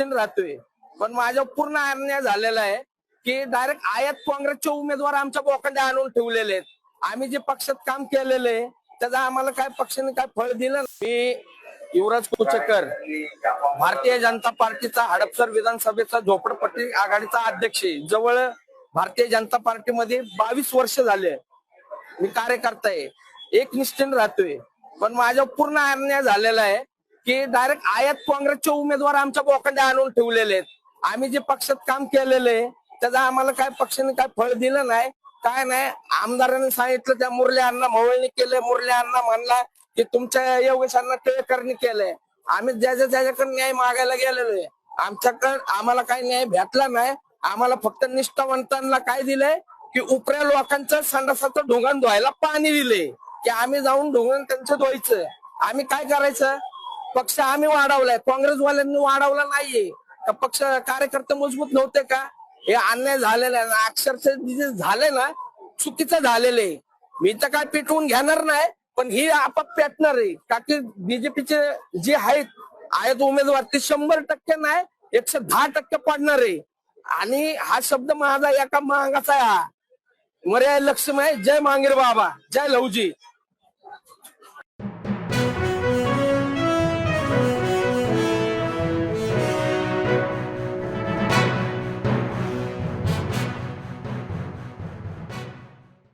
निश्चिंत राहतोय. पण माझ्या पूर्ण अन्याय झालेला आहे की डायरेक्ट आयात काँग्रेसचे उमेदवार आमच्या बोकांडे आणून ठेवलेले आहेत. आम्ही जे पक्षात काम केलेलं आहे त्याचा आम्हाला काय पक्षाने काय फळ दिलं नाही. मी युवराज कुचकर भारतीय जनता पार्टीचा हडपसर विधानसभेचा झोपडपट्टी आघाडीचा अध्यक्ष आहे. जवळ भारतीय जनता पार्टीमध्ये बावीस वर्ष झाले मी कार्यकर्ता आहे. एक निश्चिंत राहतोय. पण माझ्या पूर्ण अन्याय झालेला आहे की डायरेक्ट आयात काँग्रेसचे उमेदवार आमच्या बोकांडे आणून ठेवलेले आहेत. आम्ही जे पक्षात काम केलेलं आहे आम्हाला काय पक्षाने काय फळ दिलं नाही काय नाही. आमदारांनी सांगितलं त्या मुरली अण्णा मवळणी केले मुरली अण्णा म्हणला की तुमच्या योगेशांना टिळकरणी केलंय. आम्ही ज्याच्या ज्याच्याकडे न्याय मागायला गेलेलो आहे आमच्याकडे आम्हाला काही न्याय भेटला नाही. आम्हाला फक्त निष्ठावंतांना काय दिलंय की उपऱ्या लोकांचं संडासाचं ढोंगण धुवायला पाणी दिले की आम्ही जाऊन ढोंगण त्यांचं धुवायचं. आम्ही काय करायचं? पक्ष आम्ही वाढवलाय. काँग्रेसवाल्यांनी वाढवला नाहीये. का पक्ष कार्यकर्ते मजबूत नव्हते का? हे अन्याय झालेलं आहे ना अक्षरशः जे झाले ना चुकीचं झालेलं आहे. मी तर काय पेटवून घेणार नाही पण ही आपाप पेटणार आहे. का की बीजेपीचे जे आहेत आहेत उमेदवार ते शंभर टक्के नाही एकशे दहा टक्के पडणार आहे. आणि हा शब्द माझा एका महागाचा आहे. हा मर्याय लक्ष्मी आहे. जय मांगीर बाबा. जय लवजी.